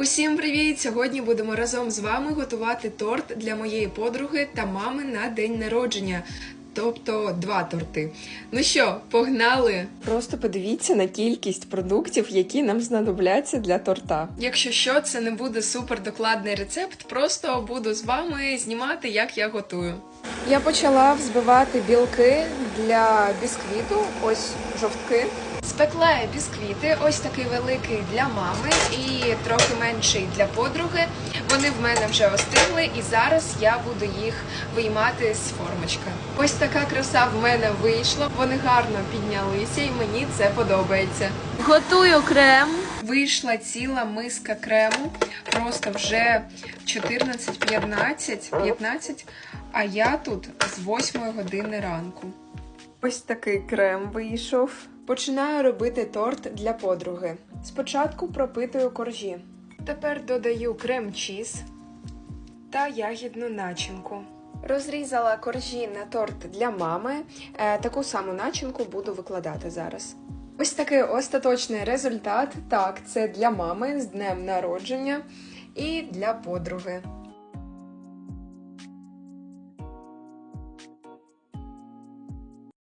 Усім привіт! Сьогодні будемо разом з вами готувати торт для моєї подруги та мами на день народження. Тобто два торти. Ну що, погнали? Просто подивіться на кількість продуктів, які нам знадобляться для торта. Якщо що, це не буде супер докладний рецепт, просто буду з вами знімати, як я готую. Я почала взбивати білки для бісквіту, ось жовтки. Спекла бісквіти, ось такий великий для мами і трохи менший для подруги. Вони в мене вже остигли, і зараз я буду їх виймати з формочки. Ось така краса в мене вийшла. Вони гарно піднялися, і мені це подобається. Готую крем. Вийшла ціла миска крему, просто вже 14-15, 15, а я тут з 8 години ранку. Ось такий крем вийшов. Починаю робити торт для подруги. Спочатку пропитую коржі. Тепер додаю крем-чіз та ягідну начинку. Розрізала коржі на торт для мами. Е, таку саму начинку буду викладати зараз. Ось такий остаточний результат. Так, це для мами з днем народження і для подруги.